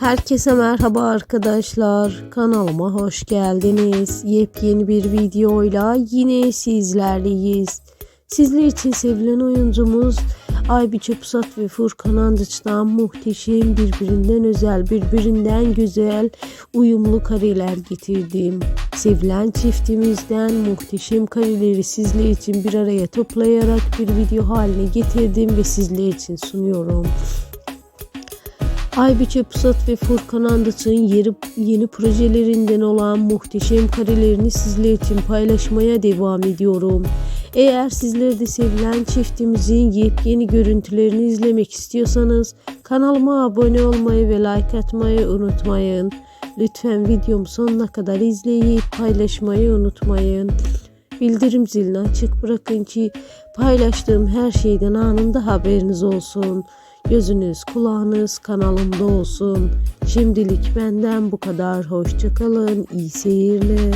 Herkese merhaba arkadaşlar. Kanalıma hoş geldiniz. Yepyeni bir videoyla yine sizlerleyiz. Sizler için sevilen oyuncumuz Aybiçe Pusat ve Furkan Andıç'tan muhteşem birbirinden özel, birbirinden güzel uyumlu kareler getirdim. Sevilen çiftimizden muhteşem kareleri sizler için bir araya toplayarak bir video haline getirdim ve sizler için sunuyorum. Aybiçe Pusat ve Furkan Andıç'ın yeni, yeni projelerinden olan muhteşem karelerini sizler için paylaşmaya devam ediyorum. Eğer sizler de sevilen çiftimizin yepyeni görüntülerini izlemek istiyorsanız kanalıma abone olmayı ve like atmayı unutmayın. Lütfen videomu sonuna kadar izleyip paylaşmayı unutmayın. Bildirim zilini açık bırakın ki paylaştığım her şeyden anında haberiniz olsun. Gözünüz kulağınız kanalımda olsun. Şimdilik benden bu kadar. Hoşçakalın. İyi seyirler.